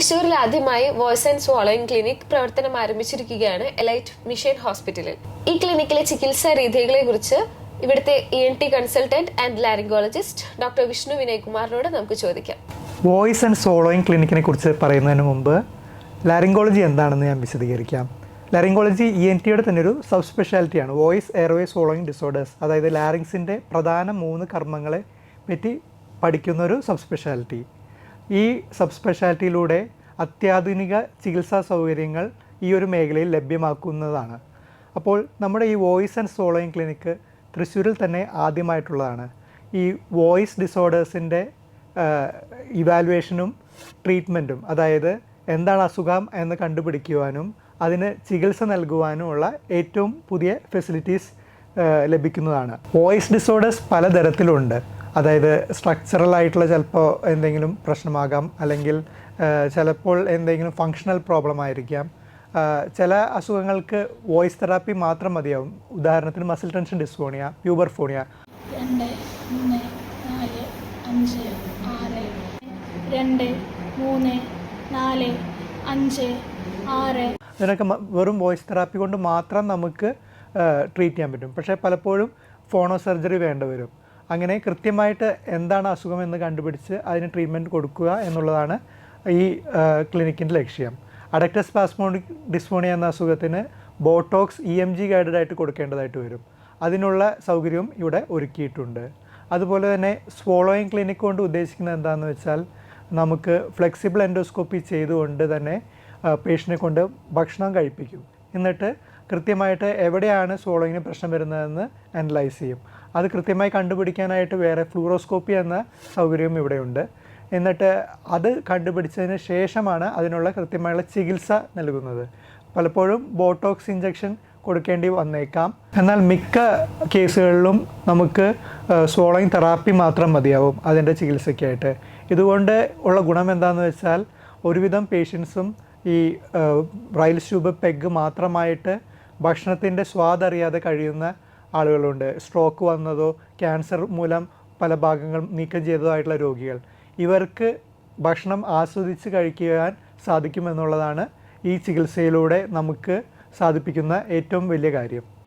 തൃശ്ശൂരിൽ ആദ്യമായി voice and സ്വോളോയിങ് clinic പ്രവർത്തനം ആരംഭിച്ചിരിക്കുകയാണ് എലൈറ്റ് മിഷൻ ഹോസ്പിറ്റലിൽ. ഈ ക്ലിനിക്കിലെ ചികിത്സാ രീതികളെ കുറിച്ച് ഇവിടുത്തെ E N T consultant and laryngologist doctor Vishnu Vinay കുമാറിനോട് നമുക്ക് ചോദിക്കാം. വോയിസ് ആൻഡ് സോളോയിങ് ക്ലിനിക്കിനെ കുറിച്ച് പറയുന്നതിന് മുമ്പ് ലാരിംഗോളജി എന്താണെന്ന് ഞാൻ വിശദീകരിക്കാം. ലാരിംഗോളജി ഇ എൻ ടിയുടെ തന്നെ ഒരു സബ് സ്പെഷ്യാലിറ്റിയാണ് വോയിസ് എയർവേ സോളോയിങ് ഡിസോർഡേഴ്സ് അതായത് ലാരിങ്സിന്റെ പ്രധാന മൂന്ന് കർമ്മങ്ങളെ പറ്റി പഠിക്കുന്ന ഒരു സബ് സ്പെഷ്യാലിറ്റി ഈ സബ് സ്പെഷ്യാലിറ്റിയിലൂടെ അത്യാധുനിക ചികിത്സാ സൗകര്യങ്ങൾ ഈ ഒരു മേഖലയിൽ ലഭ്യമാക്കുന്നതാണ്. അപ്പോൾ നമ്മുടെ ഈ വോയിസ് ആൻഡ് സോളോയിങ് ക്ലിനിക്ക് തൃശ്ശൂരിൽ തന്നെ ആദ്യമായിട്ടുള്ളതാണ്. ഈ വോയിസ് ഡിസോർഡേഴ്സിന്റെ ഇവാലുവേഷനും ട്രീറ്റ്മെന്റും അതായത് എന്താണ് അസുഖം എന്ന് കണ്ടുപിടിക്കുവാനും അതിന് ചികിത്സ നൽകുവാനുമുള്ള ഏറ്റവും പുതിയ ഫെസിലിറ്റീസ് ലഭിക്കുന്നതാണ്. വോയിസ് ഡിസോർഡേഴ്സ് പലതരത്തിലുണ്ട്. അതായത് സ്ട്രക്ചറൽ ആയിട്ടുള്ള ചിലപ്പോൾ എന്തെങ്കിലും പ്രശ്നമാകാം. അല്ലെങ്കിൽ ചിലപ്പോൾ എന്തെങ്കിലും ഫങ്ഷണൽ പ്രോബ്ലം ആയിരിക്കാം. ചില അസുഖങ്ങൾക്ക് വോയിസ് തെറാപ്പി മാത്രം മതിയാവും. ഉദാഹരണത്തിന് മസിൽ ടെൻഷൻ ഡിസ്ഫോണിയ പ്യൂബർഫോണിയ രണ്ട് മൂന്ന് നാല് അഞ്ച് ആറ് രണ്ട് മൂന്ന് നാല് അഞ്ച് ആറ്. ഇതിനൊക്കെ വെറും വോയിസ് തെറാപ്പി കൊണ്ട് മാത്രം നമുക്ക് ട്രീറ്റ് ചെയ്യാൻ പറ്റും. പക്ഷേ പലപ്പോഴും ഫോണോ സർജറി വേണ്ടി വരും. അങ്ങനെ കൃത്യമായിട്ട് എന്താണ് അസുഖം എന്ന് കണ്ടുപിടിച്ച് അതിന് ട്രീറ്റ്മെന്റ് കൊടുക്കുക എന്നുള്ളതാണ് ഈ ക്ലിനിക്കിന്റെ ലക്ഷ്യം. അഡക്റ്റസ് പാസ്മോണിക് ഡിസ്ഫോണിയ എന്ന അസുഖത്തിന് botox E M G guided ആയിട്ട് കൊടുക്കേണ്ടതായിട്ട് വരും. അതിനുള്ള സൗകര്യവും ഇവിടെ ഒരുക്കിയിട്ടുണ്ട്. അതുപോലെ തന്നെ സ്വോളോയിങ് ക്ലിനിക് കൊണ്ട് ഉദ്ദേശിക്കുന്നത് എന്താണെന്ന് വെച്ചാൽ നമുക്ക് ഫ്ലെക്സിബിൾ എൻഡോസ്കോപ്പി ചെയ്തുകൊണ്ട് തന്നെ പേഷ്യനെ കൊണ്ട് ഭക്ഷണം കഴിപ്പിക്കും. എന്നിട്ട് കൃത്യമായിട്ട് എവിടെയാണ് സ്വോളോയിങ്ങിന് പ്രശ്നം വരുന്നതെന്ന് അനലൈസ് ചെയ്യും. അത് കൃത്യമായി കണ്ടുപിടിക്കാനായിട്ട് വേറെ ഫ്ലൂറോസ്കോപ്പി എന്ന സൗകര്യവും ഇവിടെയുണ്ട്. എന്നിട്ട് അത് കണ്ടുപിടിച്ചതിന് ശേഷമാണ് അതിനുള്ള കൃത്യമായുള്ള ചികിത്സ നൽകുന്നത്. പലപ്പോഴും ബോട്ടോക്സ് ഇഞ്ചക്ഷൻ കൊടുക്കേണ്ടി വന്നേക്കാം. എന്നാൽ മിക്ക കേസുകളിലും നമുക്ക് സോളോയിങ് തെറാപ്പി മാത്രം മതിയാവും അതിന്റെ ചികിത്സയ്ക്കായിട്ട്. ഇതുകൊണ്ട് ഉള്ള ഗുണം എന്താണെന്ന് വെച്ചാൽ ഒരുവിധം പേഷ്യൻസും ഈ റൈൽ ട്യൂബ് പെഗ് മാത്രമായിട്ട് ഭക്ഷണത്തിന്റെ സ്വാദറിയാതെ കഴിയുന്ന ആളുകളുണ്ട്. സ്ട്രോക്ക് വന്നതോ ക്യാൻസർ മൂലം പല ഭാഗങ്ങൾ നീക്കം ചെയ്തതോ ആയിട്ടുള്ള രോഗികൾ. ഇവർക്ക് ഭക്ഷണം ആസ്വദിച്ച് കഴിക്കുവാൻ സാധിക്കുമെന്നുള്ളതാണ് ഈ ചികിത്സയിലൂടെ നമുക്ക് സാധിപ്പിക്കുന്ന ഏറ്റവും വലിയ കാര്യം.